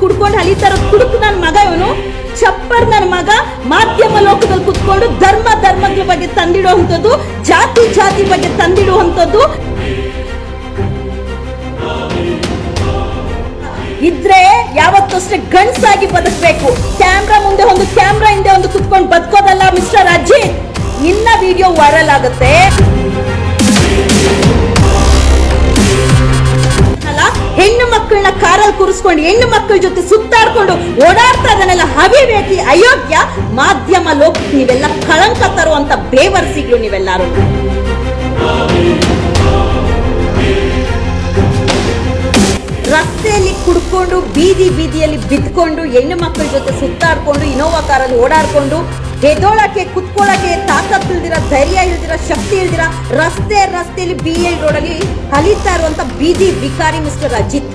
ಕುಡ್ಕೊಂಡು ಹಲಿತಾರ ಕುಡುಕು ನನ್ನ ಮಗ ಇವನು. ಚಪ್ಪರ್ ನನ್ನ ಮಗ. ಮಾಧ್ಯಮ ಲೋಕದಲ್ಲಿ ಕುತ್ಕೊಂಡು ಧರ್ಮ, ಧರ್ಮಗಳ ಬಗ್ಗೆ ತಂದಿಡುವಂಥದ್ದು, ಜಾತಿ ಜಾತಿ ಬಗ್ಗೆ ತಂದಿಡುವಂಥದ್ದು. ಇದ್ರೆ ಯಾವತ್ತೂ ಅಷ್ಟೇ ಗಂಡ್ಸಾಗಿ ಬದುಕಬೇಕು. ಕ್ಯಾಮ್ರಾ ಮುಂದೆ ಒಂದು, ಕ್ಯಾಮ್ರಾ ಹಿಂದೆ ಒಂದು ಕುತ್ಕೊಂಡು ಬದುಕೋದಲ್ಲ ಮಿಸ್ಟರ್ ಅಜಿತ್? ನಿನ್ನ ವಿಡಿಯೋ ವೈರಲ್ ಆಗುತ್ತೆ. ಮಕ್ಕಳನ್ನ ಕಾರಲ್ಲಿ ಕೂರಿಸ್ಕೊಂಡು ಹೆಣ್ಣು ಮಕ್ಕಳ ಜೊತೆ ಸುತ್ತಾಡ್ಕೊಂಡು ಓಡಾಡ್ತಾ ಇದನ್ನೆಲ್ಲ ಹವಿವೇಕಿ ಅಯೋಗ್ಯ ಮಾಧ್ಯಮ ಲೋಕ ನೀವೆಲ್ಲ ಕಳಂಕ ತರುವಂತ ಬೇವರ್ಸಿಗಳು ನೀವೆಲ್ಲರೂ. ರಸ್ತೆಯಲ್ಲಿ ಕುಡ್ಕೊಂಡು, ಬೀದಿ ಬೀದಿಯಲ್ಲಿ ಬಿದ್ಕೊಂಡು ಹೆಣ್ಣು ಮಕ್ಕಳ ಜೊತೆ ಸುತ್ತಾಡ್ಕೊಂಡು, ಇನೋವಾ ಕಾರಲ್ಲಿ ಓಡಾಡ್ಕೊಂಡು ಎದೋಳಕ್ಕೆ ಕುತ್ಕೊಳ್ಳಕ್ಕೆ ತಾಕತ್ ಇಲ್ದಿರ, ಧೈರ್ಯ ಇಲ್ದಿರ, ಶಕ್ತಿ ಇಲ್ದಿರ ರಸ್ತೆ ರಸ್ತೆಯಲ್ಲಿ ಬಿ ಎಲ್ ರೋಡಲ್ಲಿ ಹಲಿತಾ ಇರುವಂತ ಬೀದಿ ವಿಕಾರಿ ಮಿಸ್ಟರ್ ಅಜಿತ್.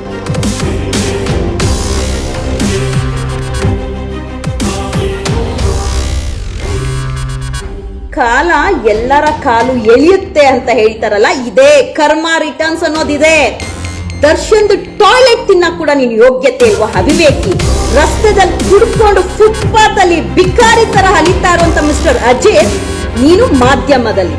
ಕಾಲ ಎಲ್ಲರ ಕಾಲು ಎಳೆಯುತ್ತೆ ಅಂತ ಹೇಳ್ತಾರಲ್ಲ, ಇದೇ ಕರ್ಮ ರಿಟರ್ನ್ಸ್ ಅನ್ನೋದಿದೆ. ದರ್ಶನ್ ಟಾಯ್ಲೆಟ್ ತಿನ್ನ ಕೂಡ ನೀನು ಯೋಗ್ಯತೆ ಇಲ್ವಾ ಅವಿವೇಕಿ ರಸ್ತೆದಲ್ಲಿ ಕುಡ್ಕೊಂಡು ಫುಟ್ಪಾತ್ ಅಲ್ಲಿ ಬಿಕಾರಿ ತರ ಹಲಿತಾ ಇರುವಂತ ಮಿಸ್ಟರ್ ಅಜಯ್ ನೀನು ಮಾಧ್ಯಮದಲ್ಲಿ.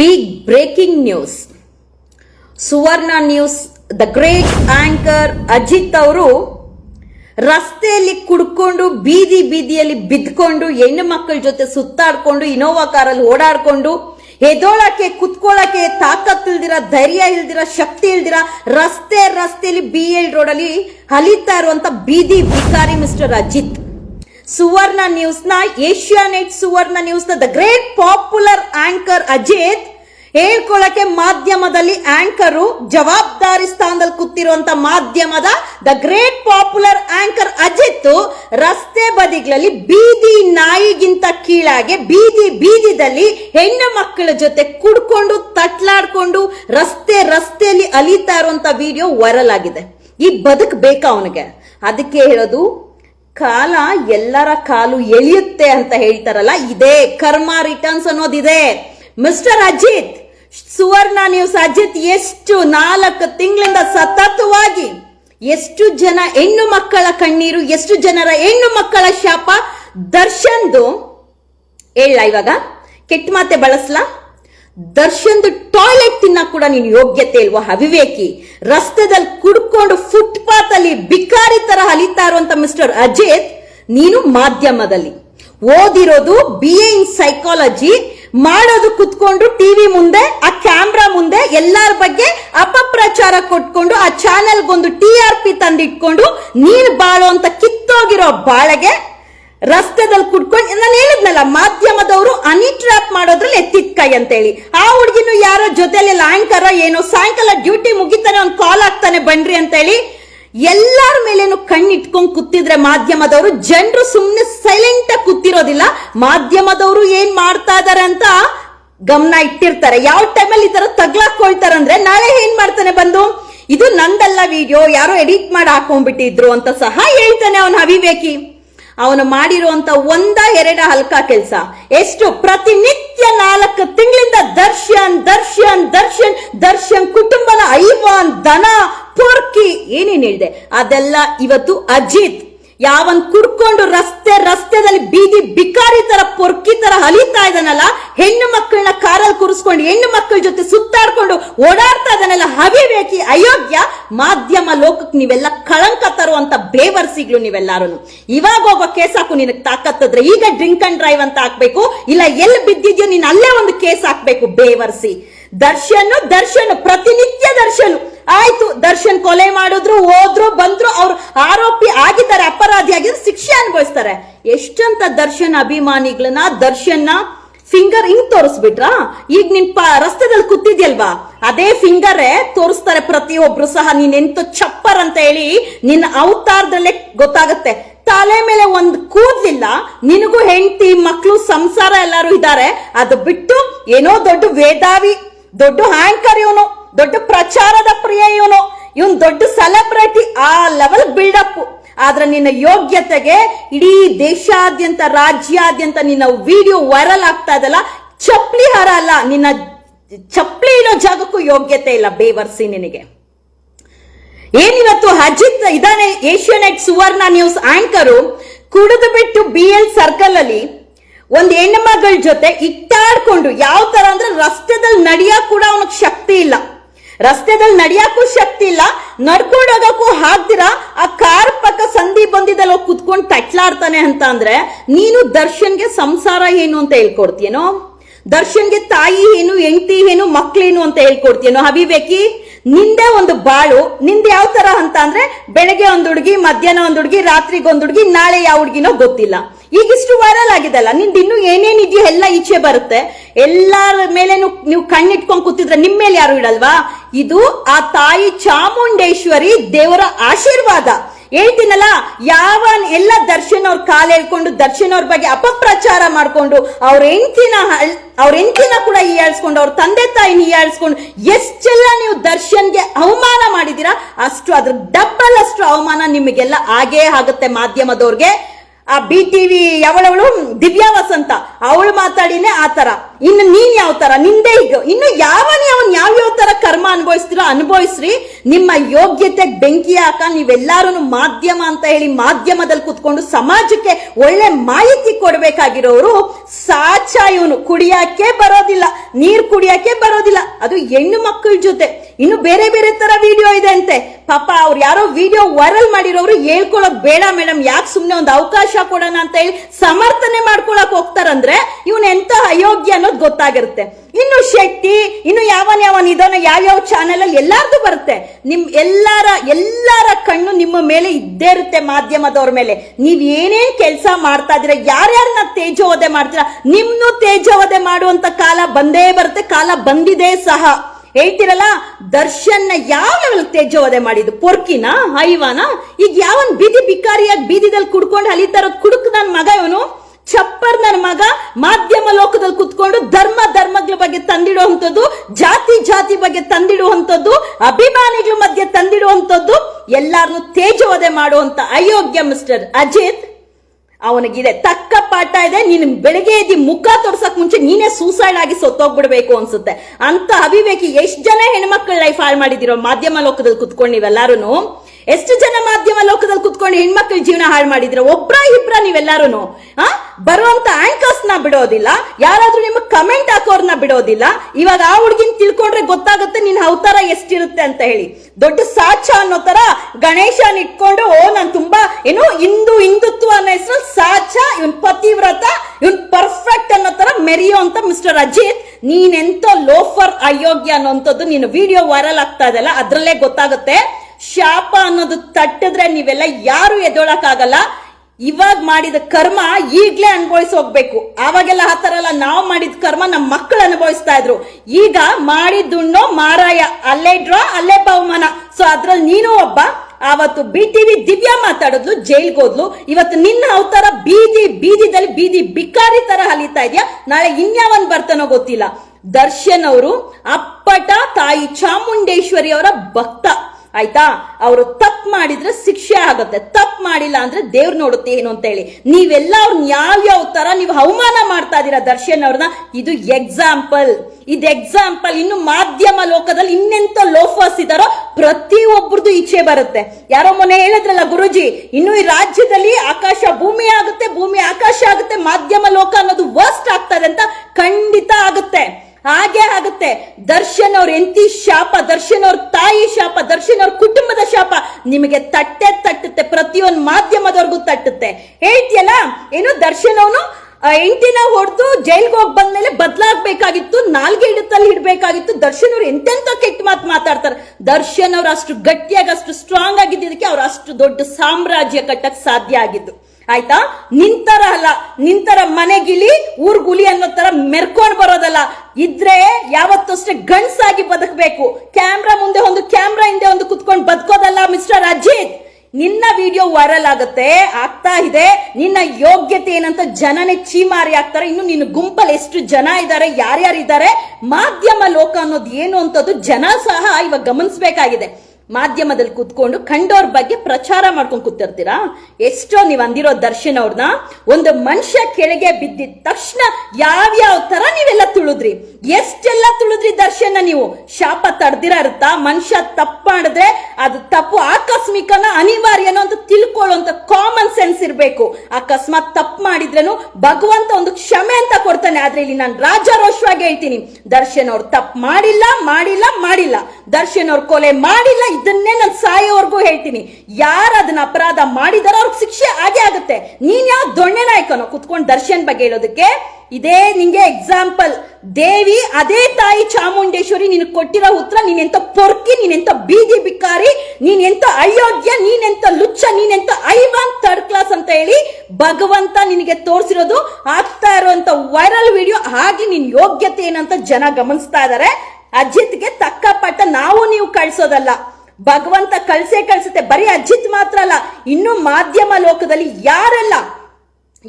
Big breaking news Suvarna news, the great anchor Ajit ಅವರು ರಸ್ತೆಯಲ್ಲಿ ಕುಡ್ಕೊಂಡು, ಬೀದಿ ಬೀದಿಯಲ್ಲಿ ಬಿದ್ಕೊಂಡು ಹೆಣ್ಣು ಮಕ್ಕಳ ಜೊತೆ ಸುತ್ತಾಡ್ಕೊಂಡು, ಇನೋವಾ ಕಾರಲ್ಲಿ ಓಡಾಡ್ಕೊಂಡು ಎದೋಳಕ್ಕೆ ಕುತ್ಕೊಳ್ಳಕ್ಕೆ ತಾಕತ್ತು ಇಲ್ದಿರ, ಧೈರ್ಯ ಇಲ್ದಿರ, ಶಕ್ತಿ ಇಲ್ದಿರ, ರಸ್ತೆ ರಸ್ತೆಯಲ್ಲಿ ಬಿ ಎಲ್ ರೋಡಲ್ಲಿ ಹಲಿತಾ ಇರುವಂತ ಬೀದಿ ಬಿಕಾರಿ ಮಿಸ್ಟರ್ ಅಜಿತ್. ಸುವರ್ಣ ನ್ಯೂಸ್ನ Asianet Suvarna ನ್ಯೂಸ್ನ the great popular anchor Ajit ಹೇಳ್ಕೊಳಕ್ಕೆ ಮಾಧ್ಯಮದಲ್ಲಿ ಆಂಕರು ಜವಾಬ್ದಾರಿ ಸ್ಥಾನದಲ್ಲಿ ಕೂತಿರುವಂತ ಮಾಧ್ಯಮದ the great popular anchor Ajit ರಸ್ತೆ ಬದಿಗಳಲ್ಲಿ ಬೀದಿ ನಾಯಿಗಿಂತ ಕೀಳಾಗೆ ಬೀದಿ ಬೀದಿದಲ್ಲಿ ಹೆಣ್ಣು ಮಕ್ಕಳ ಜೊತೆ ಕುಡ್ಕೊಂಡು, ತಟ್ಲಾಡ್ಕೊಂಡು, ರಸ್ತೆ ರಸ್ತೆಯಲ್ಲಿ ಅಲಿತಾ ಇರುವಂತ ವಿಡಿಯೋ ವೈರಲ್ ಆಗಿದೆ. ಈ ಬದುಕ್ ಬೇಕಾ ಅವನಿಗೆ? ಅದಕ್ಕೆ ಹೇಳೋದು, ಕಾಲ ಎಲ್ಲರ ಕಾಲು ಎಳೆಯುತ್ತೆ ಅಂತ ಹೇಳ್ತಾರಲ್ಲ, ಇದೇ ಕರ್ಮ ರಿಟರ್ನ್ಸ್ ಅನ್ನೋದಿದೆ. ಮಿಸ್ಟರ್ ಅಜಿತ್ ಸುವರ್ಣ ನೀವು ಅಜಿತ್ ಎಷ್ಟು ನಾಲ್ಕು ತಿಂಗಳಿಂದ ಸತತವಾಗಿ ಎಷ್ಟು ಜನ ಹೆಣ್ಣು ಮಕ್ಕಳ ಕಣ್ಣೀರು, ಎಷ್ಟು ಜನರ ಹೆಣ್ಣು ಮಕ್ಕಳ ಶಾಪ ದರ್ಶನ್ದು ಹೇಳ ಇವಾಗ. ಕೆಟ್ಟ ಮಾತೆ ಬಳಸ್ಲಾ? ದರ್ಶನ್ದು ಟಾಯ್ಲೆಟ್ ತಿನ್ನ ಕೂಡ ನೀನು ಯೋಗ್ಯತೆ ಇಲ್ವಾ ಅವಿವೇಕಿ? ರಸ್ತೆದಲ್ಲಿ ಕುಡ್ಕೊಂಡು ಫುಟ್ಪಾತ್ ಅಲ್ಲಿ ಬಿಕಾರಿ ತರ ಹಲಿತಾ ಇರುವಂತ ಮಿಸ್ಟರ್ ಅಜಿತ್ ನೀನು ಮಾಧ್ಯಮದಲ್ಲಿ ಓದಿರೋದು ಬಿ ಎ ಇನ್ ಸೈಕಾಲಜಿ ಮಾಡೋದು ಕುತ್ಕೊಂಡು ಟಿವಿ ಮುಂದೆ, ಆ ಕ್ಯಾಮ್ರಾ ಮುಂದೆ ಎಲ್ಲರ ಬಗ್ಗೆ ಅಪಪ್ರಚಾರ ಕೊಟ್ಕೊಂಡು, ಆ ಚಾನೆಲ್ಗೊಂದು ಟಿ ಆರ್ ಪಿ ತಂದಿಟ್ಕೊಂಡು, ನೀನು ಬಾಳೋ ಅಂತ ಕಿತ್ತೋಗಿರೋ ಬಾಳೆಗೆ ರಸ್ತೆದಲ್ಲಿ ಕುಟ್ಕೊಂಡು ನಾನು ಹೇಳಿದ್ನಲ್ಲ, ಮಾಧ್ಯಮದವರು ಅನಿ ಟ್ರಾಪ್ ಮಾಡೋದ್ರಲ್ಲಿ ಎತ್ತಿದ ಕೈ ಅಂತೇಳಿ. ಆ ಹುಡುಗಿನೂ ಯಾರೋ ಜೊತೆಲಿ ಆಂಕರ ಏನೋ ಸಾಯಂಕಾಲ ಡ್ಯೂಟಿ ಮುಗಿತಾನೆ ಒಂದು ಕಾಲ್ ಆಗ್ತಾನೆ, ಬನ್ರಿ ಅಂತೇಳಿ. ಎಲ್ಲಾರ ಮೇಲೇನು ಕಣ್ಣಿಟ್ಕೊಂಡ್ ಕೂತಿದ್ರೆ ಮಾಧ್ಯಮದವರು ಜನರು ಸುಮ್ಮನೆ ಸೈಲೆಂಟ್ ಆಗಿ ಕೂತಿರೋದಿಲ್ಲ. ಮಾಧ್ಯಮದವರು ಏನ್ ಮಾಡ್ತಾ ಇದಾರೆ ಅಂತ ಗಮನ ಇಟ್ಟಿರ್ತಾರೆ. ಯಾವ ಟೈಮಲ್ಲಿ ಈ ತರ ತಗ್ಲಾಕೊಳ್ತಾರೆ ಅಂದ್ರೆ ನಾಳೆ ಏನ್ ಮಾಡ್ತಾನೆ ಬಂದು? ಇದು ನಂದಲ್ಲ ವಿಡಿಯೋ ಯಾರೋ ಎಡಿಟ್ ಮಾಡಿ ಹಾಕೊಂಡ್ಬಿಟ್ಟಿದ್ರು ಅಂತ ಸಹ ಹೇಳ್ತಾನೆ ಅವನ ಅವಿವೇಕಿ. ಅವನು ಮಾಡಿರುವಂತ ಒಂದ ಎರಡ ಹಲ್ಕ ಕೆಲಸ. ಎಷ್ಟು? ಪ್ರತಿನಿತ್ಯ ನಾಲ್ಕು ತಿಂಗಳಿಂದ ದರ್ಶನ್ ದರ್ಶನ್ ದರ್ಶನ್ ದರ್ಶನ್ ಕುಟುಂಬನ ಐವಾನ್ ದನ ಪೊರ್ಕಿ ಏನೇನ್ ಹೇಳಿದೆ? ಅದೆಲ್ಲ ಇವತ್ತು ಅಜಿತ್, ಯಾವನ್ ಕುಡ್ಕೊಂಡು ರಸ್ತೆ, ರಸ್ತೆದಲ್ಲಿ ಬೀದಿ ಬಿಕಾರಿ ತರ, ಪೊರ್ಕಿ ತರ ಹಲಿತಾ ಇದ್ದಾನಲ್ಲ, ಹೆಣ್ಣು ಮಕ್ಕಳನ್ನ ಕಾರಲ್ಲಿ ಕೂರಿಸ್ಕೊಂಡು, ಹೆಣ್ಣು ಮಕ್ಕಳ ಜೊತೆ ಸುತ್ತಾಡ್ಕೊಂಡು ಓಡಾಡ್ತಾ ಇದಾನಲ್ಲ ಹವಿವೇಕಿ ಅಯೋಗ್ಯ ಮಾಧ್ಯಮ ಲೋಕಕ್ಕೆ ನೀವೆಲ್ಲ ಕಳಂಕ ತರುವಂತ ಬೇವರ್ಸಿಗಳು ನೀವೆಲ್ಲಾರು ಇವಾಗ ಹೋಗೋ ಕೇಸ್ ಹಾಕು, ನಿನಗೆ ತಾಕತ್ತದ್ರೆ ಈಗ ಡ್ರಿಂಕ್ ಅಂಡ್ ಡ್ರೈವ್ ಅಂತ ಹಾಕ್ಬೇಕು, ಇಲ್ಲ ಎಲ್ಲಿ ಬಿದ್ದಿದ್ಯೋ ನೀನ್ ಅಲ್ಲೇ ಒಂದು ಕೇಸ್ ಹಾಕ್ಬೇಕು, ಬೇವರ್ಸಿ. ದರ್ಶನ್ ದರ್ಶನ್ ಪ್ರತಿನಿತ್ಯ ದರ್ಶನ್. ಆಯ್ತು, ದರ್ಶನ್ ಕೊಲೆ ಮಾಡಿದ್ರು, ಹೋದ್ರು, ಬಂದ್ರು, ಅವ್ರು ಆರೋಪಿ ಆಗಿದ್ದಾರೆ, ಅಪರಾಧಿ ಆಗಿದ್ರೆ ಶಿಕ್ಷೆ ಅನುಭವಿಸ್ತಾರೆ. ಎಷ್ಟಂತ ದರ್ಶನ್ ಅಭಿಮಾನಿಗಳನ್ನ, ದರ್ಶನ್ನ ಫಿಂಗರ್ ಹಿಂಗ್ ತೋರಿಸ್ಬಿಟ್ರಾ? ಈಗ ನಿನ್ ರಸ್ತೆದಲ್ಲಿ ಕೂತಿದ್ಯಲ್ವಾ? ಅದೇ ಫಿಂಗರೇ ತೋರಿಸ್ತಾರೆ ಪ್ರತಿಯೊಬ್ರು ಸಹ, ನೀನ್ ಚಪ್ಪರ್ ಅಂತ ಹೇಳಿ ನಿನ್ನ ಅವತಾರದಲ್ಲೇ ಗೊತ್ತಾಗತ್ತೆ. ತಲೆ ಮೇಲೆ ಒಂದು ಕೂದ್ಲಿಲ್ಲ, ನಿನಗೂ ಹೆಂಡತಿ ಮಕ್ಕಳು ಸಂಸಾರ ಎಲ್ಲಾರು ಇದ್ದಾರೆ. ಅದು ಬಿಟ್ಟು ಏನೋ ದೊಡ್ಡ ವೇದಾವಿ ದೊಡ್ಡ ಆಂಕರ್ ಇವನು, ದೊಡ್ಡ ಪ್ರಚಾರದ ಪ್ರಿಯ ಇವನು. ಇವನ್ ದೊಡ್ಡ ಸೆಲೆಬ್ರಿಟಿ ಆ ಲೆವೆಲ್ ಬಿಲ್ಡಪ್ ಆದ್ರೆ ನಿನ್ನ ಯೋಗ್ಯತೆಗೆ ಇಡೀ ದೇಶಾದ್ಯಂತ, ರಾಜ್ಯಾದ್ಯಂತ ನಿನ್ನ ವಿಡಿಯೋ ವೈರಲ್ ಆಗ್ತಾ ಇದಲ್ಲ ಚಪ್ಪಲಿ ಹರ ಅಲ್ಲ, ನಿನ್ನ ಚಪ್ಪಲಿ ಇರೋ ಜಾಗಕ್ಕೂ ಯೋಗ್ಯತೆ ಇಲ್ಲ ಬೇವರ್ಸಿ ನಿನಗೆ. ಏನಿವತ್ತು ಅಜಿತ್ ಇದಾನೆ ಏಷ್ಯಾನೆಟ್ ಸುವರ್ಣ ನ್ಯೂಸ್ ಆಂಕರು ಕುಡಿದು ಬಿಟ್ಟು ಬಿ ಎಲ್ ಸರ್ಕಲ್ ಅಲ್ಲಿ ಒಂದ್ ಹೆಣ್ಮಗಳ ಜೊತೆ ಇಟ್ಟಾಡ್ಕೊಂಡು ಯಾವ ತರ ಅಂದ್ರೆ ರಸ್ತೆದಲ್ಲಿ ನಡಿಯಕ್ ಕೂಡ ಅವನಿಗೆ ಶಕ್ತಿ ಇಲ್ಲ. ರಸ್ತೆದಲ್ಲಿ ನಡಿಯಕ್ಕೂ ಶಕ್ತಿ ಇಲ್ಲ. ನಡ್ಕೊಂಡು ಹೋಗಕ್ಕೂ ಆ ಕಾರ್ ಪಕ್ಕ ಸಂಧಿ ಬಂದಿದ್ದಲ್ಲಿ ಕುತ್ಕೊಂಡು ತಟ್ಲಾಡ್ತಾನೆ ಅಂತ ಅಂದ್ರೆ ನೀನು ದರ್ಶನ್ಗೆ ಸಂಸಾರ ಏನು ಅಂತ ಹೇಳ್ಕೊಡ್ತೀಯನೋ? ದರ್ಶನ್ಗೆ ತಾಯಿ ಏನು, ಹೆಂಡತಿ ಏನು, ಮಕ್ಳೇನು ಅಂತ ಹೇಳ್ಕೊಡ್ತೀಯನೋ ಅವಿವೇಕಿ ನಿಂದೆ ಒಂದು ಬಾಳು, ನಿಂದ ಯಾವ ತರ ಅಂತ ಅಂದ್ರೆ ಬೆಳಗ್ಗೆ ಒಂದ್ ಹುಡುಗಿ, ಮಧ್ಯಾಹ್ನ ಒಂದ್ ಹುಡುಗಿ, ರಾತ್ರಿಗೆ ಒಂದ್ ಹುಡುಗಿ, ನಾಳೆ ಯಾವ ಹುಡುಗಿನೋ ಗೊತ್ತಿಲ್ಲ. ಈಗ ಇಷ್ಟು ವೈರಲ್ ಆಗಿದೆಲ್ಲ, ನಿಂದ ಇನ್ನು ಏನೇನ್ ಇದೆಯೋ ಎಲ್ಲ ಈಚೆ ಬರುತ್ತೆ. ಎಲ್ಲರ ಮೇಲೇನು ನೀವು ಕಣ್ಣಿಟ್ಕೊಂಡು ಕೂತಿದ್ರೆ ನಿಮ್ಮ ಮೇಲೆ ಯಾರು ಇಡಲ್ವಾ? ಇದು ಆ ತಾಯಿ ಚಾಮುಂಡೇಶ್ವರಿ ದೇವರ ಆಶೀರ್ವಾದ. ಹೇಳ್ತೀನಲ್ಲ, ಯಾವ ಎಲ್ಲ ದರ್ಶನ್ ಅವ್ರ ಕಾಲ ಹೇಳ್ಕೊಂಡು, ದರ್ಶನ್ ಅವ್ರ ಬಗ್ಗೆ ಅಪಪ್ರಚಾರ ಮಾಡ್ಕೊಂಡು, ಅವ್ರ ಹೆಂಡತಿನ ಅವ್ರ ಹೆಂಡತಿನ ಕೂಡ ಹೀಯಾಳಿಸ್ಕೊಂಡು, ಅವ್ರ ತಂದೆ ತಾಯಿನ ಹೀಯಾಳಿಸ್ಕೊಂಡು ಎಷ್ಟೆಲ್ಲ ನೀವು ದರ್ಶನ್ಗೆ ಅವಮಾನ ಮಾಡಿದೀರಾ, ಅಷ್ಟು ಅದ್ರ ಡಬ್ಬಲ್ ಅಷ್ಟು ಅವಮಾನ ನಿಮಗೆಲ್ಲ ಆಗೇ ಆಗುತ್ತೆ ಮಾಧ್ಯಮದವ್ರಿಗೆ. ಆ ಬಿ ಟಿವಿ ಯಾವಳವಳು? ದಿವ್ಯಾ ವಸಂತ ಅವಳು ಮಾತಾಡಿನೇ ಆ ತರ. ಇನ್ನು ನೀನ್ ಯಾವ ತರ? ನಿಂದೆ ಈಗ. ಇನ್ನು ಯಾವನೇ ಅವನ್ ಯಾವ ಯಾವ ತರ ಕರ್ಮ ಅನುಭವಿಸ್ತಿರೋ ಅನುಭವಿಸ್ರಿ. ನಿಮ್ಮ ಯೋಗ್ಯತೆ ಬೆಂಕಿ ಹಾಕ ನೀವೆಲ್ಲಾರು ಮಾಧ್ಯಮ ಅಂತ ಹೇಳಿ ಮಾಧ್ಯಮದಲ್ಲಿ ಕುತ್ಕೊಂಡು ಸಮಾಜಕ್ಕೆ ಒಳ್ಳೆ ಮಾಹಿತಿ ಕೊಡ್ಬೇಕಾಗಿರೋರು ಸಾಚ ಇವನು. ಕುಡಿಯಕ್ಕೆ ಬರೋದಿಲ್ಲ. ನೀರ್ ಕುಡಿಯಕ್ಕೆ ಬರೋದಿಲ್ಲ. ಅದು ಹೆಣ್ಣು ಮಕ್ಕಳ ಜೊತೆ. ಇನ್ನು ಬೇರೆ ಬೇರೆ ತರ ವಿಡಿಯೋ ಇದೆ ಅಂತೆ. ಪಾಪ ಅವ್ರು ಯಾರೋ ವಿಡಿಯೋ ವೈರಲ್ ಮಾಡಿರೋರು ಹೇಳ್ಕೊಳಕ್ ಬೇಡ ಮೇಡಮ್ ಯಾಕೆ ಸುಮ್ನೆ ಒಂದು ಅವಕಾಶ ಕೊಡೋಣ ಅಂತ ಹೇಳಿ ಸಮರ್ಥನೆ ಮಾಡ್ಕೊಳಕ್ ಹೋಗ್ತಾರಂದ್ರೆ ಇವನ್ ಎಂತ ಅಯೋಗ್ಯ ಅನ್ನೋದು ಗೊತ್ತಾಗಿರುತ್ತೆ. ಇನ್ನು ಶೆಟ್ಟಿ, ಇನ್ನು ಯಾವನ್ ಯಾವನ್ ಯಾವ ಯಾವ್ಯಾವ ಚಾನೆಲ್ ಅಲ್ಲಿ ಎಲ್ಲಾರ್ದು ಬರುತ್ತೆ. ನಿಮ್ ಎಲ್ಲಾರ ಎಲ್ಲಾರ ಕಣ್ಣು ನಿಮ್ಮ ಮೇಲೆ ಇದ್ದೇ ಇರುತ್ತೆ ಮಾಧ್ಯಮದವ್ರ ಮೇಲೆ. ನೀವ್ ಏನೇನ್ ಕೆಲಸ ಮಾಡ್ತಾ ಇದೀರ ಯಾರ್ಯಾರನ್ನ ತೇಜೋವಧೆ ಮಾಡ್ತೀರಾ, ನಿಮ್ನು ತೇಜೋವಧೆ ಮಾಡುವಂತ ಕಾಲ ಬಂದೇ ಬರುತ್ತೆ, ಕಾಲ ಬಂದಿದೆ ಸಹ. ಹೇಳ್ತಿರಲ್ಲ ದರ್ಶನ್ ಯಾವ ಲೆವೆಲ್ ತೇಜೋವಧೆ ಮಾಡಿದ್ದು? ಪೊರ್ಕಿನ, ಹೈವಾನ? ಈಗ ಯಾವನ್ ಬೀದಿ ಬಿಕಾರಿಯಾಗಿ ಬೀದಿದಲ್ಲಿ ಕುಡ್ಕೊಂಡು ಅಲಿತಾರ ಕುಡುಕ್ ನನ್ ಮಗ ಇವನು? ಚಪ್ಪರ್ ನನ್ನ ಮಗ ಮಾಧ್ಯಮ ಲೋಕದಲ್ಲಿ ಕುತ್ಕೊಂಡು ಧರ್ಮ ಧರ್ಮಗಳ ಬಗ್ಗೆ ತಂದಿಡುವಂಥದ್ದು, ಜಾತಿ ಜಾತಿ ಬಗ್ಗೆ ತಂದಿಡುವಂಥದ್ದು, ಅಭಿಮಾನಿಗಳ ಮಧ್ಯೆ ತಂದಿಡುವಂಥದ್ದು, ಎಲ್ಲಾರನ್ನು ತೇಜವದೆ ಮಾಡುವಂತ ಅಯೋಗ್ಯ ಮಿಸ್ಟರ್ ಅಜಿತ್. ಅವನಿಗಿದೆ. ತಕ್ಕ ಪಾಠ ಇದೆ. ನೀನು ಬೆಳಿಗ್ಗೆ ಎದ್ದು ಮುಖ ತೋರ್ಸಕ್ ಮುಂಚೆ ನೀನೇ ಸೂಸೈಡ್ ಆಗಿ ಸೊತ್ತೋಗ್ಬಿಡ್ಬೇಕು ಅನ್ಸುತ್ತೆ. ಅಂತ ಅವಿವೇಕಿ ಎಷ್ಟ್ ಜನ ಹೆಣ್ಮಕ್ಳ ಲೈಫ್ ಹಾಳು ಮಾಡಿದಿರೋ ಮಾಧ್ಯಮ ಲೋಕದಲ್ಲಿ ಕುತ್ಕೊಂಡು ನೀವೆಲ್ಲಾರು ಎಷ್ಟು ಜನ ಮಾಧ್ಯಮ ಲೋಕದಲ್ಲಿ ಕುತ್ಕೊಂಡು ಹೆಣ್ಮಕ್ಳ ಜೀವನ ಹಾಳು ಮಾಡಿದ್ರೆ? ಒಬ್ರ ಇಬ್ರ ನೀವೆಲ್ಲಾರು ಬರುವಂತ ಆಂಕರ್ಸ್ನ ಬಿಡೋದಿಲ್ಲ. ಯಾರಾದ್ರೂ ನಿಮಗೆ ಕಮೆಂಟ್ ಹಾಕೋರ್ನ ಬಿಡೋದಿಲ್ಲ. ಇವಾಗ ಆ ಹುಡ್ಗಿನ್ ತಿಳ್ಕೊಂಡ್ರೆ ಗೊತ್ತಾಗುತ್ತೆ ನಿನ್ ಅವತಾರ ಎಷ್ಟಿರುತ್ತೆ ಅಂತ ಹೇಳಿ. ದೊಡ್ಡ ಸಾಚ ಅನ್ನೋ ತರ ಗಣೇಶನ್ ಇಟ್ಕೊಂಡು, ಓ, ನಾನು ತುಂಬಾ ಏನು ಹಿಂದೂ ಹಿಂದುತ್ವ ಅನ್ನೋ ಹೆಸರು ಸಾಚ, ಇವನ್ ಪತಿವ್ರತ, ಇವನ್ ಪರ್ಫೆಕ್ಟ್ ಅನ್ನೋ ತರ ಮೆರೆಯೋ ಅಂತ ಮಿಸ್ಟರ್ ಅಜಿತ್, ನೀನೆಂತ ಲೋಫರ್ ಅಯೋಗ್ಯ ಅನ್ನೋಂಥದ್ದು ನೀನು ವಿಡಿಯೋ ವೈರಲ್ ಆಗ್ತಾ ಇದೆಲ್ಲ ಅದ್ರಲ್ಲೇ ಗೊತ್ತಾಗುತ್ತೆ. ಶಾಪ ಅನ್ನೋದು ತಟ್ಟಿದ್ರೆ ನೀವೆಲ್ಲ ಯಾರು ಎದೊಳಕ್ಕಾಗಲ್ಲ ಇವಾಗ ಮಾಡಿದ ಕರ್ಮ ಈಗ್ಲೇ ಅನುಭವಿಸಿ ಹೋಗ್ಬೇಕು. ಆವಾಗೆಲ್ಲ ಆ ಥರ ಎಲ್ಲ ನಾವು ಮಾಡಿದ ಕರ್ಮ ನಮ್ಮ ಮಕ್ಕಳು ಅನುಭವಿಸ್ತಾ ಇದ್ರು. ಈಗ ಮಾಡಿದ್ದುಣ್ಣೋ ಮಾರಾಯ, ಅಲ್ಲೇ ಡ್ರಾ, ಅಲ್ಲೇ ಬಹುಮಾನ. ಸೊ ಅದ್ರಲ್ಲಿ ನೀನು ಒಬ್ಬ. ಆವತ್ತು ಬಿ ಟಿವಿ ದಿವ್ಯಾ ಮಾತಾಡಿದ್ಲು, ಜೈಲ್ಗೆ ಹೋದ್ಲು. ಇವತ್ತು ನಿನ್ನ ಅವತಾರ ಬೀದಿ, ಬೀದಿದಲ್ಲಿ ಬೀದಿ ಬಿಕಾರಿ ತರ ಹಲಿತಾ ಇದೆಯಾ? ನಾಳೆ ಇನ್ಯಾವನ್ ಬರ್ತಾನೋ ಗೊತ್ತಿಲ್ಲ. ದರ್ಶನ್ ಅವರು ಅಪ್ಪಟ ತಾಯಿ ಚಾಮುಂಡೇಶ್ವರಿ ಅವರ ಭಕ್ತ. ಆಯ್ತಾ? ಅವರು ತಪ್ಪು ಮಾಡಿದ್ರೆ ಶಿಕ್ಷೆ ಆಗುತ್ತೆ. ತಪ್ಪು ಮಾಡಿಲ್ಲ ಅಂದ್ರೆ ದೇವ್ರು ನೋಡುತ್ತೆ ಏನು ಅಂತ ಹೇಳಿ ನೀವೆಲ್ಲ ಅವ್ರನ್ನ ಯಾವ್ಯಾವ ತರ ನೀವು ಅವಮಾನ ಮಾಡ್ತಾ ಇದ್ದೀರಾ ದರ್ಶನ್ ಅವ್ರನ್ನ? ಇದು ಎಕ್ಸಾಂಪಲ್ ಇದು ಎಕ್ಸಾಂಪಲ್ ಇನ್ನು ಮಾಧ್ಯಮ ಲೋಕದಲ್ಲಿ ಇನ್ನೆಂತ ಲೋಫರ್ಸ್ ಇದಾರೋ ಪ್ರತಿ ಒಬ್ರದ್ದು ಈಚೆ ಬರುತ್ತೆ. ಯಾರೋ ಮೊನ್ನೆ ಹೇಳಿದ್ರಲ್ಲ ಗುರುಜಿ, ಇನ್ನು ಈ ರಾಜ್ಯದಲ್ಲಿ ಆಕಾಶ ಭೂಮಿ ಆಗುತ್ತೆ, ಭೂಮಿ ಆಕಾಶ ಆಗುತ್ತೆ, ಮಾಧ್ಯಮ ಲೋಕ ಅನ್ನೋದು ವರ್ಸ್ಟ್ ಆಗ್ತದೆ ಅಂತ ಖಂಡಿತ ಆಗುತ್ತೆ. ಹಾಗೆ ಆಗುತ್ತೆ. ದರ್ಶನ್ ಅವ್ರ ಎಂತಿ ಶಾಪ ದರ್ಶನ್ ಅವ್ರ ತಾಯಿ ಶಾಪ ದರ್ಶನ್ ಅವ್ರ ಕುಟುಂಬದ ಶಾಪ ನಿಮಗೆ ತಟ್ಟೆ ತಟ್ಟುತ್ತೆ, ಪ್ರತಿಯೊಂದು ಮಾಧ್ಯಮದವರೆಗೂ ತಟ್ಟುತ್ತೆ. ಹೇಳ್ತಿಯಲ್ಲ, ಏನು ದರ್ಶನ್ ಅವನು ಎಂಟಿನ ಹೊಡೆದು ಜೈಲ್ಗೆ ಹೋಗಿ ಬಂದ್ಮೇಲೆ ಬದಲಾಗಬೇಕಾಗಿತ್ತು, ನಾಲ್ಗೆ ಹಿಡಿತಲ್ಲಿ ಇಡಬೇಕಾಗಿತ್ತು ದರ್ಶನ್ ಅವ್ರು ಎಂತೆಂತ ಕೆಟ್ಟ ಮಾತು ಮಾತಾಡ್ತಾರೆ. ದರ್ಶನ್ ಅವ್ರು ಅಷ್ಟು ಗಟ್ಟಿಯಾಗಿ, ಅಷ್ಟು ಸ್ಟ್ರಾಂಗ್ ಆಗಿದ್ದಕ್ಕೆ ಅವ್ರು ಅಷ್ಟು ದೊಡ್ಡ ಸಾಮ್ರಾಜ್ಯ ಕಟ್ಟಕ್ಕೆ ಸಾಧ್ಯ ಆಗಿದ್ದು. ಆಯ್ತಾ? ನಿಂತರ ಅಲ್ಲ, ನಿಂತರ ಮನೆಗಿಲಿ ಊರ್ಗುಲಿ ಅನ್ನೋ ತರ ಮೆರ್ಕೊಂಡು ಬರೋದಲ್ಲ. ಇದ್ರೆ ಯಾವತ್ತಷ್ಟೇ ಗಂಡ್ಸಾಗಿ ಬದುಕಬೇಕು. ಕ್ಯಾಮ್ರಾ ಮುಂದೆ ಒಂದು, ಕ್ಯಾಮ್ರಾ ಹಿಂದೆ ಒಂದು ಕುತ್ಕೊಂಡು ಬದುಕೋದಲ್ಲ ಮಿಸ್ಟರ್ ಅಜಿತ್? ನಿನ್ನ ವಿಡಿಯೋ ವೈರಲ್ ಆಗುತ್ತೆ, ಆಗ್ತಾ ಇದೆ. ನಿನ್ನ ಯೋಗ್ಯತೆ ಏನಂತ ಜನನೇ ಚೀಮಾರಿ ಆಗ್ತಾರೆ. ಇನ್ನು ನಿನ್ನ ಗುಂಪಲ್ಲಿ ಎಷ್ಟು ಜನ ಇದ್ದಾರೆ ಯಾರ್ಯಾರಿದ್ದಾರೆ, ಮಾಧ್ಯಮ ಲೋಕ ಅನ್ನೋದು ಏನು ಅಂತದ್ದು ಜನ ಸಹ ಇವಾಗ ಗಮನಿಸಬೇಕಾಗಿದೆ. ಮಾಧ್ಯಮದಲ್ಲಿ ಕೂತ್ಕೊಂಡು ಕಂಡೋರ್ ಬಗ್ಗೆ ಪ್ರಚಾರ ಮಾಡ್ಕೊಂಡು ಕೂತಿರ್ತೀರಾ? ಎಷ್ಟೋ ನೀವ್ ಅಂದಿರೋ ದರ್ಶನ್ ಅವ್ರನ್ನ ಒಂದು ಮನುಷ್ಯ ಕೆಳಗೆ ಬಿದ್ದಿದ ತಕ್ಷಣ ಯಾವ್ಯಾವ ತರ ನೀವೆಲ್ಲ ತುಳಿದ್ರಿ? ಎಷ್ಟೆಲ್ಲ ತುಳಿದ್ರಿ ದರ್ಶನ ನೀವು? ಶಾಪ ತಡ್ದಿರ ಇರುತ್ತಾ? ಮನುಷ್ಯ ತಪ್ಪು ಮಾಡಿದ್ರೆ ಅದು ತಪ್ಪು ಆಕಸ್ಮಿಕನ ಅನಿವಾರ್ಯನೋ ಅಂತ ತಿಳ್ಕೊಳ್ಳುವಂತ ಕಾಮನ್ ಸೆನ್ಸ್ ಇರ್ಬೇಕು. ಅಕಸ್ಮಾತ್ ತಪ್ಪು ಮಾಡಿದ್ರೇನು ಭಗವಂತ ಒಂದು ಕ್ಷಮೆ ಅಂತ ಕೊಡ್ತಾನೆ. ಆದ್ರೆ ಇಲ್ಲಿ ನಾನು ರಾಜಾರೋಷವಾಗಿ ಹೇಳ್ತೀನಿ. ದರ್ಶನ್ ಅವ್ರು ತಪ್ಪು ಮಾಡಿಲ್ಲ ಮಾಡಿಲ್ಲ ಮಾಡಿಲ್ಲ. ದರ್ಶನ್ ಅವ್ರ ಕೊಲೆ ಮಾಡಿಲ್ಲ ಇದನ್ನೇ ನಾನು ಸಾಯೋವರೆಗೂ ಹೇಳ್ತೀನಿ. ಯಾರು ಅದನ್ನ ಅಪರಾಧ ಮಾಡಿದಾರೋ ಅವ್ರಿಗೆ ಶಿಕ್ಷೆ ಆಗೇ ಆಗುತ್ತೆ. ನೀನ್ ಯಾವ ದೊಣ್ಣೆ ನಾಯಕನೋ? ಕುತ್ಕೊಂಡು ದರ್ಶನ್ ಬಗ್ಗೆ ಹೇಳೋದಕ್ಕೆ ಇದೇ ನಿಂಗೆ ಎಕ್ಸಾಂಪಲ್ ದೇವಿ, ಅದೇ ತಾಯಿ ಚಾಮುಂಡೇಶ್ವರಿ ನಿನಗೆ ಕೊಟ್ಟಿರೋ ಉತ್ತರ, ನೀನೆಂತ ಪೊರ್ಕಿ, ನೀನೆಂತ ಬೀದಿ ಬಿಕ್ಕಾರಿ, ನೀನೆಂತ ಅಯೋಗ್ಯ ನೀನೆಂತ ಲುಚ್ಚ, ನೀನೆಂತ ಐವಾನ್ ಥರ್ಡ್ ಕ್ಲಾಸ್ ಅಂತ ಹೇಳಿ ಭಗವಂತ ನಿನಗೆ ತೋರಿಸಿರೋದು ಆಗ್ತಾ ಇರುವಂತ ವೈರಲ್ ವಿಡಿಯೋ ಹಾಗೆ ನಿನ್ ಯೋಗ್ಯತೆ ಏನಂತ ಜನ ಗಮನಿಸ್ತಾ ಇದ್ದಾರೆ ಅಜಿತ್ಗೆ ತಕ್ಕ ಪಟ್ಟ ನಾವು ನೀವು ಕಳ್ಸೋದಲ್ಲ. ಭಗವಂತ ಕಳ್ಸೇ ಕಳ್ಸುತ್ತೆ. ಬರೀ ಅಜಿತ್ ಮಾತ್ರ ಅಲ್ಲ ಇನ್ನು ಮಾಧ್ಯಮ ಲೋಕದಲ್ಲಿ ಯಾರೆಲ್ಲ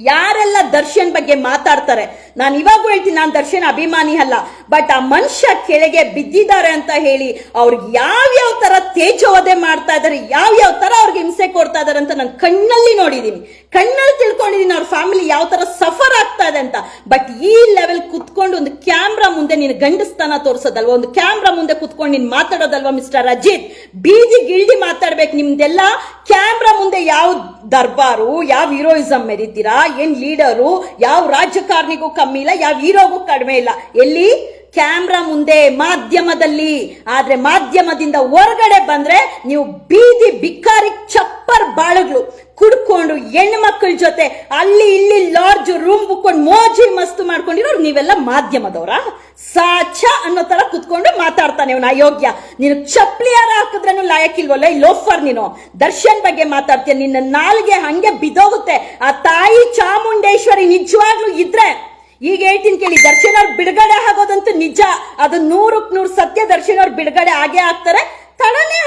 ಯಾರೆಲ್ಲ ದರ್ಶನ್ ಬಗ್ಗೆ ಮಾತಾಡ್ತಾರೆ? ನಾನು ಇವಾಗೂ ಹೇಳ್ತೀನಿ, ನಾನು ದರ್ಶನ್ ಅಭಿಮಾನಿ ಅಲ್ಲ ಬಟ್ ಆ ಮನುಷ್ಯ ಕೆಳಗೆ ಬಿದ್ದಿದ್ದಾರೆ ಅಂತ ಹೇಳಿ ಅವ್ರಿಗೆ ಯಾವ್ಯಾವ ತರ ತೇಜೋವಧೆ ಮಾಡ್ತಾ ಇದಾರೆ ಯಾವ್ಯಾವ ತರ ಅವ್ರಿಗೆ ಹಿಂಸೆ ಕೊಡ್ತಾ ಇದ್ದಾರೆ ಅಂತ ನಾನು ಕಣ್ಣಲ್ಲಿ ನೋಡಿದೀನಿ. ಕಣ್ಣಲ್ಲಿ ತಿಳ್ಕೊಂಡಿದೀನಿ ಅವ್ರ ಫ್ಯಾಮಿಲಿ ಯಾವ ತರ ಸಫರ್ ಆಗ್ತಾ ಇದೆ ಅಂತ. ಬಟ್ ಈ ಲೆವೆಲ್ ಕುತ್ಕೊಂಡು ಒಂದು ಕ್ಯಾಮ್ರಾ ಮುಂದೆ ನೀನು ಗಂಡಸ್ತಾನ ತೋರಿಸೋದಲ್ವಾ? ಒಂದು ಕ್ಯಾಮ್ರಾ ಮುಂದೆ ಕುತ್ಕೊಂಡು ನೀನು ಮಾತಾಡೋದಲ್ವಾ ಮಿಸ್ಟರ್ ಅಜಿತ್ ಬೀದಿ ಗಿಲ್ಡಿ ಮಾತಾಡ್ಬೇಕು ನಿಮ್ದೆಲ್ಲ. ಕ್ಯಾಮ್ರಾ ಮುಂದೆ ಯಾವ ದರ್ಬಾರು, ಯಾವ ಹೀರೋಯಿಸಮ್ ಮೆರಿತೀರಾ ಏನ್ ಲೀಡರು? ಯಾವ ರಾಜಕಾರಣಿಗೂ ಕಮ್ಮಿ ಇಲ್ಲ, ಯಾವ ಹೀರೋಗೂ ಕಡಿಮೆ ಇಲ್ಲ. ಎಲ್ಲಿ? ಕ್ಯಾಮ್ರಾ ಮುಂದೆ, ಮಾಧ್ಯಮದಲ್ಲಿ. ಆದ್ರೆ ಮಾಧ್ಯಮದಿಂದ ಹೊರಗಡೆ ಬಂದ್ರೆ ನೀವು ಬೀದಿ ಬಿಕ್ಕಾರಿ ಚಪ್ಪರ್ ಬಾಳಗಳು ಕುಡ್ಕೊಂಡು ಹೆಣ್ಣು ಮಕ್ಕಳ ಜೊತೆ ಅಲ್ಲಿ ಇಲ್ಲಿ ಲಾಡ್ಜ್ ರೂಮ್ ಬುಕ್ಕೊಂಡು ಮೋಜಿ ಮಸ್ತು ಮಾಡ್ಕೊಂಡಿರೋರು ನೀವೆಲ್ಲ ಮಾಧ್ಯಮದವರ? ಸಾಚ ಅನ್ನೋ ತರ ಕುತ್ಕೊಂಡು ಮಾತಾಡ್ತಾನೆ ಅವನು ಅಯೋಗ್ಯ. ನೀನು ಚಪ್ಲಿ ಯಾರ ಹಾಕಿದ್ರೇನು ಲಾಯಕ್ಕಿಲ್ವಲ್ಲ? ಈ ಲೋಫರ್ ನೀನು. ದರ್ಶನ್ ಬಗ್ಗೆ ಮಾತಾಡ್ತೀಯ. ನಿನ್ನ ನಾಲ್ಗೆ ಹಂಗೆ ಬಿದೋಗುತ್ತೆ ಆ ತಾಯಿ ಚಾಮುಂಡೇಶ್ವರಿ ನಿಜವಾಗ್ಲೂ ಇದ್ರೆ. ಈಗ ಹೇಳ್ತೀನಿ ಕೇಳಿ, ದರ್ಶನ್ ಅವ್ರು ಬಿಡುಗಡೆ ಆಗೋದಂತೂ ನಿಜ. ಅದು ನೂರಕ್ಕೆ ನೂರು ಸತ್ಯ ದರ್ಶನ್ ಅವ್ರು ಬಿಡುಗಡೆ ಆಗೇ ಆಗ್ತಾರೆ.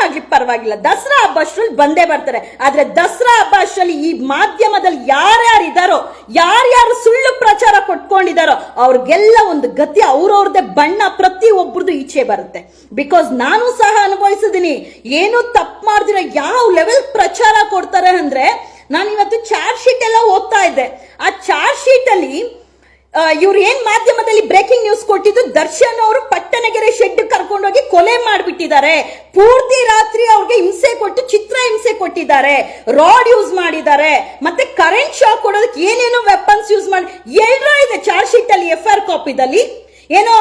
ಆಗ್ಲಿ ಪರವಾಗಿಲ್ಲ. ದಸರಾ ಹಬ್ಬ ಅಷ್ಟ್ರಲ್ಲಿ ಬಂದೇ ಬರ್ತಾರೆ. ಆದ್ರೆ ದಸರಾ ಹಬ್ಬ ಅಷ್ಟ್ರಲ್ಲಿ ಈ ಮಾಧ್ಯಮದಲ್ಲಿ ಯಾರ್ಯಾರು ಇದಾರೋ ಯಾರ್ಯಾರು ಸುಳ್ಳು ಪ್ರಚಾರ ಕೊಟ್ಕೊಂಡಿದಾರೋ, ಅವ್ರಿಗೆಲ್ಲ ಒಂದು ಗತಿ ಅವ್ರವ್ರದ್ದೇ ಬಣ್ಣ ಪ್ರತಿ ಒಬ್ರದ್ದು ಈಚೆ ಬರುತ್ತೆ. ಬಿಕಾಸ್ ನಾನು ಸಹ ಅನುಭವಿಸಿದೀನಿ, ಏನು ತಪ್ಪು ಮಾಡ್ದಿರ ಯಾವ ಲೆವೆಲ್ ಪ್ರಚಾರ ಕೊಡ್ತಾರೆ ಅಂದ್ರೆ ನಾನು ಇವತ್ತು ಚಾರ್ಜ್ ಶೀಟ್ ಎಲ್ಲ ಓದ್ತಾ ಇದ್ದೆ. ಆ ಚಾರ್ಜ್ ಶೀಟ್ ಅಲ್ಲಿ ಇವ್ರು ಏನ್ ಮಾಧ್ಯಮದಲ್ಲಿ ಬ್ರೇಕಿಂಗ್ ನ್ಯೂಸ್ ಕೊಟ್ಟಿದ್ದು, ದರ್ಶನ್ ಅವರು ಪಟ್ಟಣಗೆರೆ ಶೆಡ್ ಕರ್ಕೊಂಡೋಗಿ ಕೊಲೆ ಮಾಡಿಬಿಟ್ಟಿದ್ದಾರೆ. ಪೂರ್ತಿ ರಾತ್ರಿ ಅವ್ರಿಗೆ ಹಿಂಸೆ ಕೊಟ್ಟು, ಚಿತ್ರ ಹಿಂಸೆ ಕೊಟ್ಟಿದ್ದಾರೆ. ರಾಡ್ ಯೂಸ್ ಮಾಡಿದ್ದಾರೆ. ಮತ್ತೆ ಕರೆಂಟ್ ಶಾಕ್ ಕೊಡೋದಕ್ಕೆ ಏನೇನೋ ವೆಪನ್ಸ್ ಯೂಸ್ ಮಾಡಿ ಎಲ್ಲರೂ ಇದೆ ಚಾರ್ಜ್ ಶೀಟ್ ಅಲ್ಲಿ ಎಫ್ ಆರ್ ಕಾಪಿದಲ್ಲಿ ಏನೋ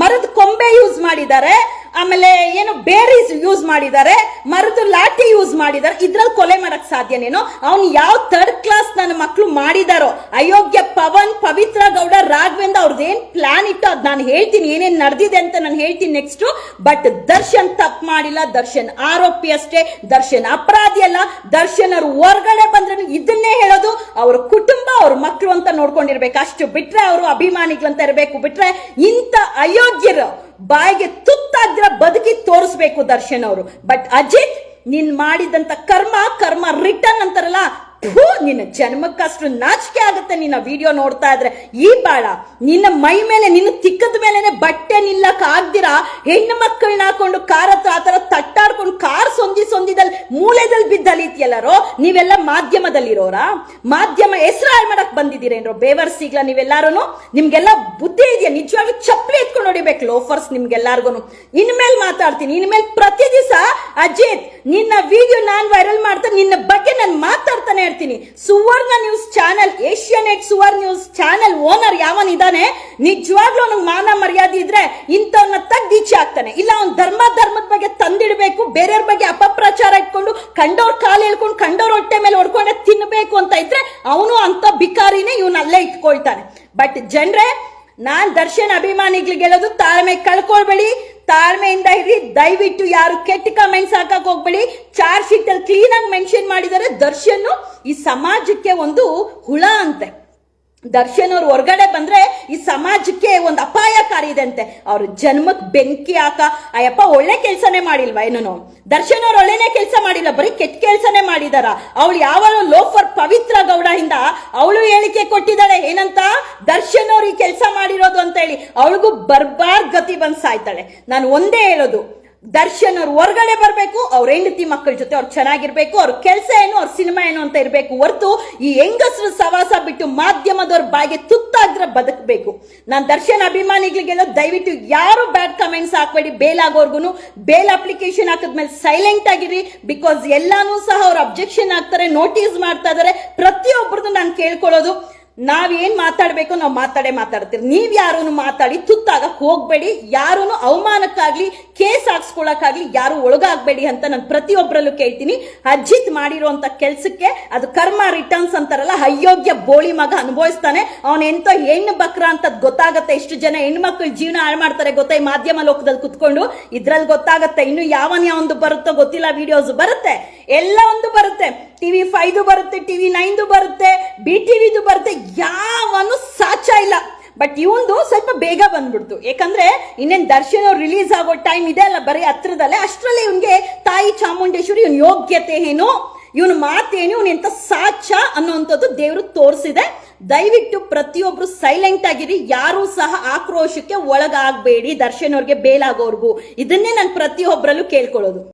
ಮರದ ಕೊಂಬೆ ಯೂಸ್ ಮಾಡಿದ್ದಾರೆ. ಆಮೇಲೆ ಏನು ಬೇರೀಸ್ ಯೂಸ್ ಮಾಡಿದ್ದಾರೆ ಮರದ ಲಾಠಿ ಯೂಸ್ ಮಾಡಿದ್ದಾರೆ, ಇದ್ರಲ್ಲಿ ಕೊಲೆ ಮಾಡಕ್ ಸಾಧ್ಯನೇನೋ? ಅವ್ನು ಯಾವ ಥರ್ಡ್ ಕ್ಲಾಸ್ ನನ್ನ ಮಕ್ಕಳು ಮಾಡಿದಾರೋ, ಅಯೋಗ್ಯ ಪವನ್, ಪವಿತ್ರ ಗೌಡ, ರಾಘವೇಂದ್ರ ಏನ್ ಪ್ಲಾನ್ ಇಟ್ಟು ಅದ್ ನಾನು ಹೇಳ್ತೀನಿ, ಏನೇನ್ ನಡೆದಿದೆ ಅಂತ ನಾನು ಹೇಳ್ತೀನಿ ನೆಕ್ಸ್ಟ್ ಬಟ್ ದರ್ಶನ್ ತಪ್ಪು ಮಾಡಿಲ್ಲ, ದರ್ಶನ್ ಆರೋಪಿ ಅಷ್ಟೇ, ದರ್ಶನ್ ಅಪರಾಧಿ ಅಲ್ಲ ದರ್ಶನ್ ಅವ್ರು ಹೊರಗಡೆ ಬಂದ್ರೆ ಇದನ್ನೇ ಹೇಳೋದು? ಅವ್ರ ಕುಟುಂಬ ಅವ್ರ ಮಕ್ಕಳು ಅಂತ ನೋಡ್ಕೊಂಡಿರ್ಬೇಕು. ಅಷ್ಟು ಬಿಟ್ರೆ ಅವರು ಅಭಿಮಾನಿಗಳಂತ ಇರಬೇಕು. ಬಿಟ್ರೆ ಇಂಥ ಅಯೋಗ್ಯರು ಬಾಯಿಗೆ ತುತ್ತಾದ್ರೆ ಬದುಕಿ ತೋರಿಸ್ಬೇಕು ದರ್ಶನ್ ಅವರು. ಬಟ್ ಅಜಿತ್, ನೀನ್ ಮಾಡಿದಂತ ಕರ್ಮ ಕರ್ಮ ರಿಟರ್ನ್ ಅಂತಾರಲ್ಲ, ಥೂ, ನಿನ್ನ ಜನ್ಮಕ್ಕಷ್ಟು ನಾಚಿಕೆ ಆಗುತ್ತೆ ನಿನ್ನ ವಿಡಿಯೋ ನೋಡ್ತಾ ಇದ್ರೆ. ಈ ಬಾಳ, ನಿನ್ನ ಮೈ ಮೇಲೆ, ನಿನ್ನ ತಿಕ್ಕದ ಮೇಲೆನೆ ಬಟ್ಟೆ ನಿಲ್ಲಕ್ ಆಗ್ದಿರಾ? ಹೆಣ್ಣು ಮಕ್ಕಳನ್ನ ಹಾಕೊಂಡು ಕಾರ ಹತ್ರ ಆತರ ತಟ್ಟಾಡ್ಕೊಂಡು ಸೊಂದಿ ಸೊಂದಿದಲ್ಲಿ ಮೂಲೆದಲ್ಲಿ ಬಿದ್ದಲಿತ್ಯಲ್ಲರೋ ನೀವೆಲ್ಲ ಮಾಧ್ಯಮದಲ್ಲಿರೋರ? ಮಾಧ್ಯಮ ಹೆಸರು ಹಾಳು ಮಾಡಕ್ ಬಂದಿದ್ದೀರೇನ್ರೋ? ಬೇವರ್ಸಿಗ್ಲ ನೀವೆಲ್ಲಾರು ನಿಮ್ಗೆಲ್ಲ ಬುದ್ಧಿ ಇದೆಯಾ? ನಿಜವಾಗಿ ಚಪ್ಪಲಿ ಎತ್ಕೊಂಡು ಹೊಡಿಬೇಕು ಲೋಫರ್ಸ್ ನಿಮ್ಗೆಲ್ಲಾರ್ಗು ಇನ್ಮೇಲೆ ಮಾತಾಡ್ತೀನಿ. ಇನ್ಮೇಲೆ ಪ್ರತಿ ದಿವಸ, ಅಜಿತ್, ನಿನ್ನ ವಿಡಿಯೋ ನಾನ್ ವೈರಲ್ ಮಾಡ್ತಾ, ನಿನ್ನ ಬಗ್ಗೆ ನಾನು ಮಾತಾಡ್ತಾನೆ ಇರ್ತೀನಿ. Suvarna news channel, Asianet Suvarna news channel owner ಯಾವನಿದಾನೆ ನಿಜವಾಗ್ಲೂ ಅವನಿಗೆ ಮಾನ ಮರ್ಯಾದೆ ಇದ್ರೆ ಇಂಥವನ್ನ ತಗ್ಗಿಚೆ ಆಗ್ತಾನೆ. ಇಲ್ಲ, ಅವ್ನ್ ಧರ್ಮ ಧರ್ಮದ ಬಗ್ಗೆ ತಂದಿಡ್ಬೇಕು ಬೇರೆಯವ್ರ ಬಗ್ಗೆ ಅಪಪ್ರಚಾರ ಇಟ್ಕೊಂಡು ಕಂಡವ್ರ ಕಾಲು ಹೇಳ್ಕೊಂಡು ಕಂಡವ್ರ ಹೊಟ್ಟೆ ಮೇಲೆ ಹೊಡ್ಕೊಂಡೆ ತಿನ್ನಬೇಕು ಅಂತ ಇದ್ರೆ ಅವನು ಅಂತ ಬಿಕಾರಿನೇ ಇವನಲ್ಲೇ ಅಲ್ಲೇ ಇಟ್ಕೊಳ್ತಾನೆ. ಬಟ್ ಜನರೇ, ನಾನು ದರ್ಶನ್ ಅಭಿಮಾನಿಗಳಿಗೆ ಹೇಳೋದು ತಾಳ್ಮೆ ಕಳ್ಕೊಳ್ಬೇಡಿ. ತಾಳ್ಮೆಯಿಂದ ಇರಿ, ದಯವಿಟ್ಟು ಯಾರು ಕೆಟ್ಟ ಕಮೆಂಟ್ಸ್ ಹಾಕಕ್ ಹೋಗ್ಬೇಡಿ. ಚಾರ್ಜ್ ಶೀಟ್ ಅಲ್ಲಿ ಕ್ಲೀನ್ ಆಗಿ ಮೆನ್ಷನ್ ಮಾಡಿದರೆ ದರ್ಶನ್ ಈ ಸಮಾಜಕ್ಕೆ ಒಂದು ಹುಳ ಅಂತೆ. ದರ್ಶನ್ ಅವ್ರು ಹೊರಗಡೆ ಬಂದ್ರೆ ಈ ಸಮಾಜಕ್ಕೆ ಒಂದು ಅಪಾಯಕಾರಿ ಇದೆ ಅಂತೆ. ಅವ್ರ ಜನ್ಮಕ್ಕೆ ಬೆಂಕಿ ಹಾಕ, ಅಯ್ಯಪ್ಪ ಒಳ್ಳೆ ಕೆಲಸನೇ ಮಾಡಿಲ್ವಾ ಏನೋ ದರ್ಶನ್ ಅವ್ರು ಒಳ್ಳೆನೇ ಕೆಲಸ ಮಾಡಿಲ್ಲ, ಬರೀ ಕೆಟ್ಟ ಕೆಲಸನೇ ಮಾಡಿದಾರ. ಅವಳು ಯಾವ ಲೋಫರ್ ಪವಿತ್ರ ಗೌಡ ಇಂದ ಅವಳು ಹೇಳಿಕೆ ಕೊಟ್ಟಿದ್ದಾಳೆ, ಏನಂತ? ದರ್ಶನ್ ಅವ್ರು ಈ ಕೆಲಸ ಮಾಡಿರೋದು ಅಂತ ಹೇಳಿ. ಅವಳಿಗೂ ಬರ್ಬಾರ್ ಗತಿ ಬಂದ್ ಸಾಯ್ತಾಳೆ. ನಾನು ಒಂದೇ ಹೇಳೋದು ದರ್ಶನ್ ಅವ್ರು ಹೊರಗಡೆ ಬರಬೇಕು, ಅವ್ರ ಹೆಂಡತಿ ಮಕ್ಕಳ ಜೊತೆ ಅವ್ರು ಚೆನ್ನಾಗಿರ್ಬೇಕು, ಅವ್ರ ಕೆಲಸ ಏನು, ಅವ್ರ ಸಿನಿಮಾ ಏನು ಅಂತ ಇರಬೇಕು ಹೊರತು ಈ ಹೆಂಗಸರು ಸವಾಸ ಬಿಟ್ಟು ಮಾಧ್ಯಮದವ್ರ ಬಾಯಿಗೆ ತುತ್ತಾದ್ರೆ ಬದುಕಬೇಕು. ನಾನು ದರ್ಶನ್ ಅಭಿಮಾನಿಗಳಿಗೆಲ್ಲ ದಯವಿಟ್ಟು ಯಾರು ಬ್ಯಾಡ್ ಕಮೆಂಟ್ಸ್ ಹಾಕಬೇಡಿ, ಬೇಲ್ ಆಗೋರ್ಗು ಬೇಲ್ ಅಪ್ಲಿಕೇಶನ್ ಹಾಕಿದ್ಮೇಲೆ ಸೈಲೆಂಟ್ ಆಗಿರಿ, ಬಿಕಾಸ್ ಎಲ್ಲಾನು ಸಹ ಅವ್ರು ಅಬ್ಜೆಕ್ಷನ್ ಹಾಕ್ತಾರೆ, ನೋಟಿಸ್ ಮಾಡ್ತಾ ಇದಾರೆ ಪ್ರತಿಯೊಬ್ಬರದ್ದು ನಾನು ಕೇಳ್ಕೊಳ್ಳೋದು. ನಾವೇನ್ ಮಾತಾಡ್ಬೇಕು ನಾವು ಮಾತಾಡೇ ಮಾತಾಡ್ತೀರಿ. ನೀವ್ ಯಾರನ್ನು ಮಾತಾಡಿ ತುತ್ತಾಗ ಹೋಗ್ಬೇಡಿ. ಯಾರನ್ನು ಅವಮಾನಕ್ಕಾಗ್ಲಿ, ಕೇಸ್ ಹಾಕ್ಸ್ಕೊಳಕ್ಕಾಗ್ಲಿ ಯಾರು ಒಳಗಾಗ್ಬೇಡಿ ಅಂತ ನಾನು ಪ್ರತಿಯೊಬ್ಬರಲ್ಲೂ ಕೇಳ್ತೀನಿ. ಅಜಿತ್ ಮಾಡಿರುವಂತ ಕೆಲ್ಸಕ್ಕೆ ಅದು ಕರ್ಮ ರಿಟರ್ನ್ಸ್ ಅಂತಾರಲ್ಲ, ಅಯೋಗ್ಯ ಬೋಳಿ ಮಗ ಅನುಭವಿಸ್ತಾನೆ. ಅವನ್ ಎಂತ ಹೆಣ್ಣು ಬಕ್ರ ಅಂತ ಗೊತ್ತಾಗತ್ತೆ. ಎಷ್ಟು ಜನ ಹೆಣ್ಮಕ್ಳು ಜೀವನ ಹಾಳು ಮಾಡ್ತಾರೆ ಗೊತ್ತಾ ಈ ಮಾಧ್ಯಮ ಲೋಕದಲ್ಲಿ ಕುತ್ಕೊಂಡು. ಇದ್ರಲ್ಲಿ ಗೊತ್ತಾಗತ್ತೆ ಇನ್ನು ಯಾವನ್ ಯಾವಂದು ಬರುತ್ತೋ ಗೊತ್ತಿಲ್ಲ ವಿಡಿಯೋಸ್ ಬರುತ್ತೆ. ಎಲ್ಲ ಒಂದು ಬರುತ್ತೆ. ಟಿವಿ ಫೈದು ಬರುತ್ತೆ ಟಿವಿ ನೈನ್ದು ಬರುತ್ತೆ ಬಿ ಟಿವಿದು ಬರುತ್ತೆ, ಯಾವನು ಸಾಚ ಇಲ್ಲ. ಬಟ್ ಇವೊಂದು ಸ್ವಲ್ಪ ಬೇಗ ಬಂದ್ಬಿಡ್ತು. ಯಾಕಂದ್ರೆ ಇನ್ನೇನ್ ದರ್ಶನ್ ಅವ್ರು ರಿಲೀಸ್ ಆಗೋ ಟೈಮ್ ಇದೆ ಅಲ್ಲ, ಬರೀ ಹತ್ರದಲ್ಲೇ. ಅಷ್ಟರಲ್ಲಿ ಇವನ್ಗೆ ತಾಯಿ ಚಾಮುಂಡೇಶ್ವರಿ ಇವನ್ ಯೋಗ್ಯತೆ ಏನು? ಇವನ್ ಮಾತೇನು? ಇವನು ಎಂತ ಸಾಚ ಅನ್ನೋವಂಥದ್ದು ದೇವರು ತೋರಿಸಿದೆ. ದಯವಿಟ್ಟು ಪ್ರತಿಯೊಬ್ರು ಸೈಲೆಂಟ್ ಆಗಿರಿ. ಯಾರು ಸಹ ಆಕ್ರೋಶಕ್ಕೆ ಒಳಗಾಗಬೇಡಿ ದರ್ಶನ್ ಅವ್ರಿಗೆ ಬೇಲಾಗೋರ್ಗು. ಇದನ್ನೇ ನಾನು ಪ್ರತಿಯೊಬ್ಬರಲ್ಲೂ ಕೇಳ್ಕೊಳ್ಳೋದು.